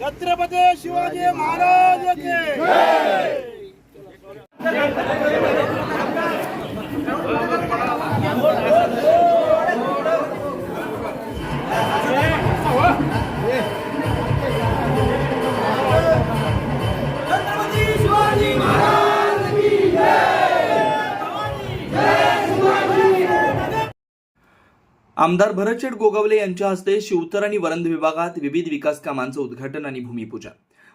छत्रपती शिवाजी महाराज के आमदार भरतशेठ गोगावले यांच्या हस्ते शिवतर आणि वरंध विभागात विविध विकास कामांचं उद्घाटन आणि भूमिपूजन.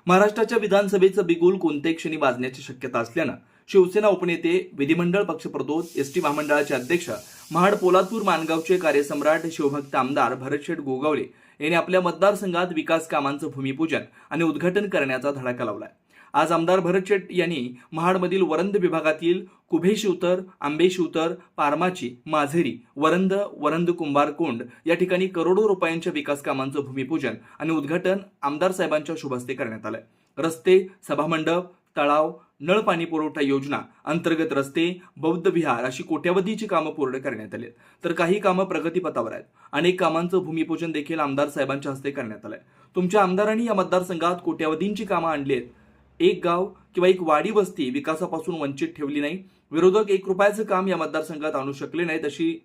महाराष्ट्राच्या विधानसभेचं बिगुल कोणत्याही क्षणी वाजण्याची शक्यता असल्यानं शिवसेना उपनेते विधिमंडळ पक्षप्रतोद एसटी महामंडळाचे अध्यक्ष महाड पोलादपूर मानगावचे कार्यसम्राट शिवभक्त आमदार भरतशेठ गोगावले यांनी आपल्या मतदारसंघात विकास कामांचं भूमिपूजन आणि उद्घाटन करण्याचा धडाका लावलाय. आज आमदार भरतशेट यांनी महाडमधील वरंद विभागातील कुभे शिवतर आंबे शिवतर पारमाची माझेरी वरंद वरंद कुंभारकोंड या ठिकाणी करोडो रुपयांच्या विकास कामांचं भूमिपूजन आणि उद्घाटन आमदार साहेबांच्या शुभहस्ते करण्यात आलंय. रस्ते सभामंडप तळाव नळ पाणी पुरवठा योजना अंतर्गत रस्ते बौद्ध विहार अशी कोट्यावधीची कामं पूर्ण करण्यात आली तर काही कामं प्रगतीपथावर आहेत. अनेक कामांचं भूमिपूजन देखील आमदार साहेबांच्या हस्ते करण्यात आलंय. तुमच्या आमदारांनी या मतदारसंघात कोट्यावधींची कामं आणली आहेत. एक गाव किंवा एक वाडी वस्ती विकासापासून वंचित ठेवली नाही. विरोधक एक रुपयाचं काम या मतदारसंघात आणू शकले नाहीत अशी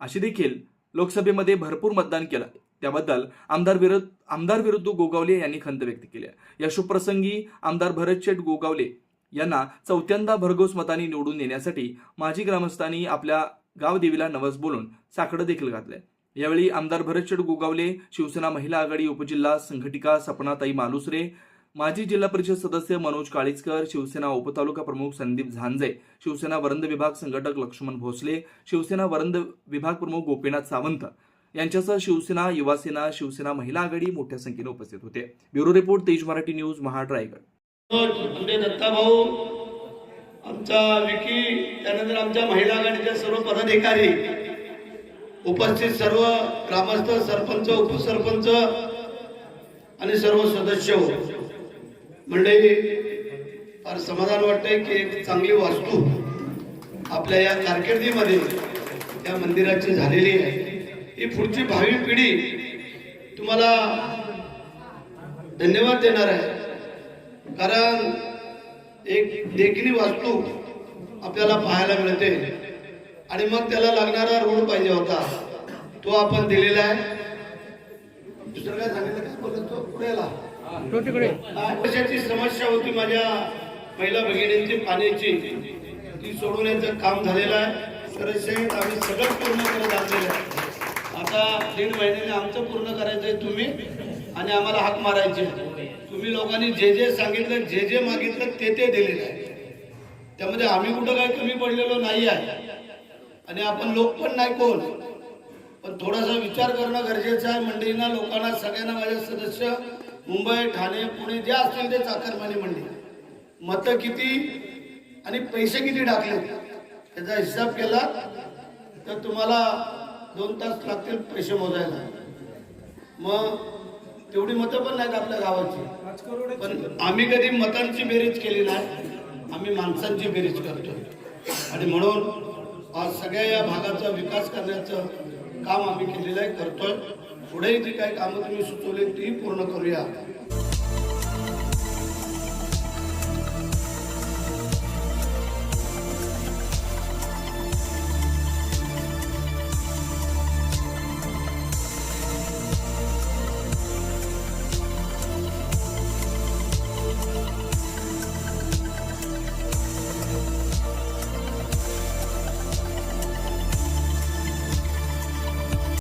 अशी देखील लोकसभेमध्ये भरपूर मतदान केलं. त्याबद्दल आमदार विरुद्ध आमदार विरुद्ध गोगावले यांनी खंत व्यक्त केली. या शुभप्रसंगी आमदार भरतशेठ गोगावले यांना चौथ्यांदा भरघोस मतांनी निवडून येण्यासाठी माजी ग्रामस्थांनी आपल्या गावदेवीला नवस बोलून साकडं देखील घातलंय यावेळी आमदार भरतशेठ गोगावले शिवसेना महिला आघाडी उपजिल्हा संघटिका सपनाताई मालुसरे माजी जिल्हा परिषद सदस्य मनोज काळीजकर शिवसेना उपतालुका प्रमुख संदीप झांजे शिवसेना वरंद विभाग संघटक लक्ष्मण भोसले शिवसेना वरंद विभाग प्रमुख गोपीनाथ सावंत यांच्यासह शिवसेना युवासेना शिवसेना महिला आघाडी मोठ्या संख्येने उपस्थित होते. ब्युरो रिपोर्ट तेज मराठी न्यूज महाड रायगड आमचे आमचा विकी त्यानंतर आमच्या महिला आघाडीच्या सर्व पदाधिकारी उपस्थित सर्व ग्रामस्थ सरपंच उपसरपंच आणि सर्व सदस्य मंडळी फार समाधान वाटतंय की एक चांगली वास्तू आपल्या या कारकिर्दीमध्ये या मंदिराची झालेली आहे. ही पुढची भावी पिढी तुम्हाला धन्यवाद देणार आहे. कारण एक देखणी वास्तू आपल्याला पाहायला मिळते. आणि मग त्याला लागणारा रोड पाहिजे होता. तो आपण दिलेला आहे. दुसरं काय सांगितलं काय बोलतो तो? कशाची समस्या होती माझ्या महिला भगिनींची पाण्याची. ती सोडवण्याचं काम झालेलं आहे. तर शेठ आम्ही सगळं पूर्ण करत आणलेलं आहे. आता दीड महिन्याने आमचं पूर्ण करायचं आहे तुम्ही आणि आम्हाला हाक मारायचे तुम्ही लोकांनी जे जे सांगितलं जे जे मागितलं ते ते दिलेलं आहे. त्यामध्ये आम्ही कुठं काय कमी पडलेलो नाही आहे. आणि आपण लोक पण नाही कोण. पण थोडासा विचार करणं गरजेचं आहे. मंडळींना लोकांना सगळ्यांना माझ्या सदस्य मुंबई ठाणे पुणे जे असतील ते चाकरमानी मंडळी मतं किती आणि पैसे किती टाकले? त्याचा हिसाब केला तर तुम्हाला दोन तास लागतील पैसे मोजायला. मग तेवढी मतं पण नाहीत आपल्या गावाची. पण आम्ही कधी मतांची बेरीज केली नाही. आम्ही माणसांची बेरीज करतो आणि म्हणून आज सगळ्या या भागाचा विकास करण्याचं काम आम्ही केलेलं आहे करतोय. पुढेही जी काही कामं तुम्ही सुचवली तीही पूर्ण करूया.